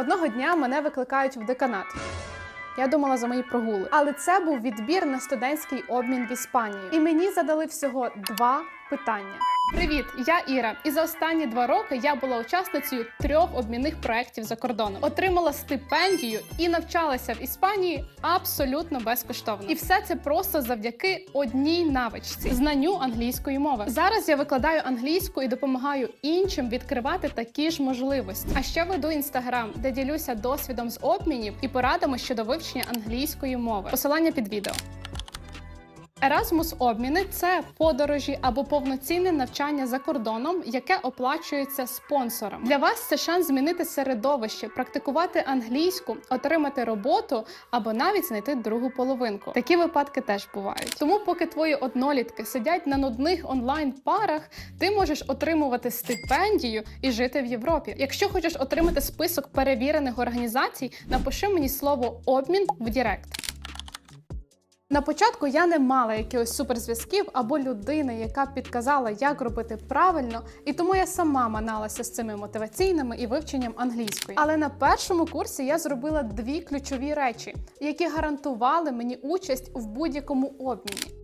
Одного дня мене викликають в деканат. Я думала за мої прогули, але це був відбір на студентський обмін в Іспанії. І мені задали всього два питання. Привіт, я Іра. І за останні два роки я була учасницею трьох обмінних проєктів за кордоном. Отримала стипендію і навчалася в Іспанії абсолютно безкоштовно. І все це просто завдяки одній навичці знанню англійської мови. Зараз я викладаю англійську і допомагаю іншим відкривати такі ж можливості. А ще веду інстаграм, де ділюся досвідом з обмінів і порадами щодо вивчення англійської мови. Посилання під відео. Erasmus обміни це подорожі або повноцінне навчання за кордоном, яке оплачується спонсором. Для вас це шанс змінити середовище, практикувати англійську, отримати роботу або навіть знайти другу половинку. Такі випадки теж бувають. Тому, поки твої однолітки сидять на нудних онлайн парах, ти можеш отримувати стипендію і жити в Європі. Якщо хочеш отримати список перевірених організацій, напиши мені слово обмін в Дірект. На початку я не мала якихось суперзв'язків або людини, яка підказала, як робити правильно, і тому я сама маналася з цими мотиваційними і вивченням англійської. Але на першому курсі я зробила дві ключові речі, які гарантували мені участь в будь-якому обміні.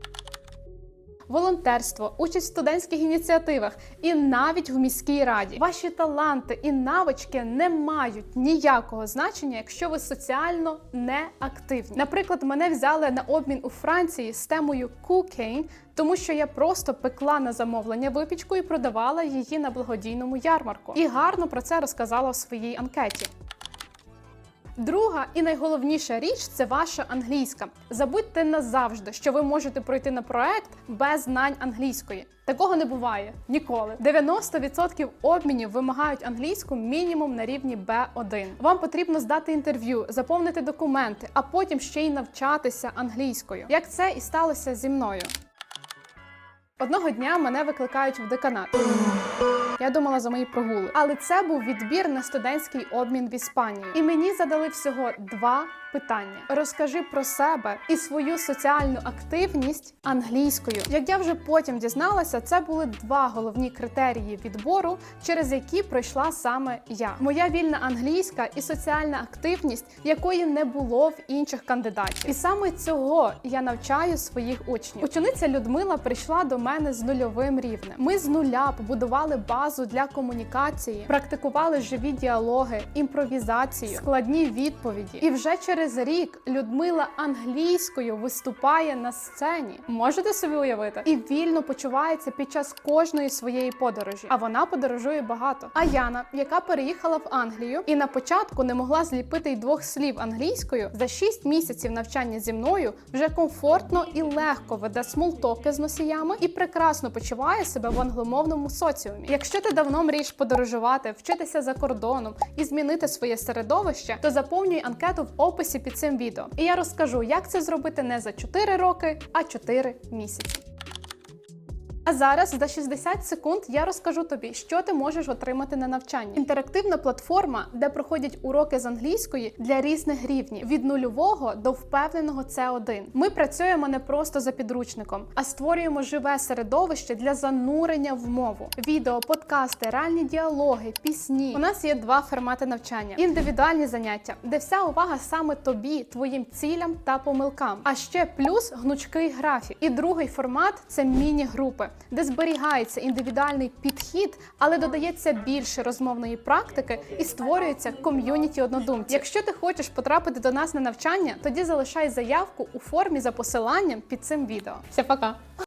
Волонтерство, участь в студентських ініціативах і навіть в міській раді. Ваші таланти і навички не мають ніякого значення, якщо ви соціально не активні. Наприклад, мене взяли на обмін у Франції з темою cooking, тому що я просто пекла на замовлення випічку і продавала її на благодійному ярмарку. І гарно про це розказала в своїй анкеті. Друга і найголовніша річ це ваша англійська. Забудьте назавжди, що ви можете пройти на проект без знань англійської. Такого не буває ніколи. 90% обмінів вимагають англійську мінімум на рівні B1. Вам потрібно здати інтерв'ю, заповнити документи, а потім ще й навчатися англійською. Як це і сталося зі мною. Одного дня мене викликають в деканат. Я думала за мої прогули, але це був відбір на студентський обмін в Іспанії, І мені задали всього два питання: розкажи про себе і свою соціальну активність англійською. Як я вже потім дізналася, це були два головні критерії відбору, через які пройшла саме я. Моя вільна англійська і соціальна активність, якої не було в інших кандидатів. І саме цього я навчаю своїх учнів. Учениця Людмила прийшла до мене з нульовим рівнем. Ми з нуля побудували базу для комунікації, практикували живі діалоги, імпровізацію, складні відповіді. І вже через рік Людмила англійською виступає на сцені. Можете собі уявити? І вільно почувається під час кожної своєї подорожі. А вона подорожує багато. А Яна, яка переїхала в Англію і на початку не могла зліпити й двох слів англійською, за 6 місяців навчання зі мною вже комфортно і легко веде смолтоки з носіями і прекрасно почуває себе в англомовному соціумі. Якщо ти давно мрієш подорожувати, вчитися за кордоном і змінити своє середовище, то заповнюй анкету в описі під цим відео. І я розкажу, як це зробити не за 4 роки, а 4 місяці. А зараз за 60 секунд я розкажу тобі, що ти можеш отримати на навчанні. Інтерактивна платформа, де проходять уроки з англійської для різних рівнів від нульового до впевненого С1. Ми працюємо не просто за підручником, а створюємо живе середовище для занурення в мову. Відео, подкасти, реальні діалоги, пісні. У нас є два формати навчання: індивідуальні заняття, де вся увага саме тобі, твоїм цілям та помилкам. А ще плюс гнучкий графік. І другий формат це міні-групи де зберігається індивідуальний підхід, але додається більше розмовної практики і створюється ком'юніті однодумців. Якщо ти хочеш потрапити до нас на навчання, тоді залишай заявку у формі за посиланням під цим відео. Все, пока!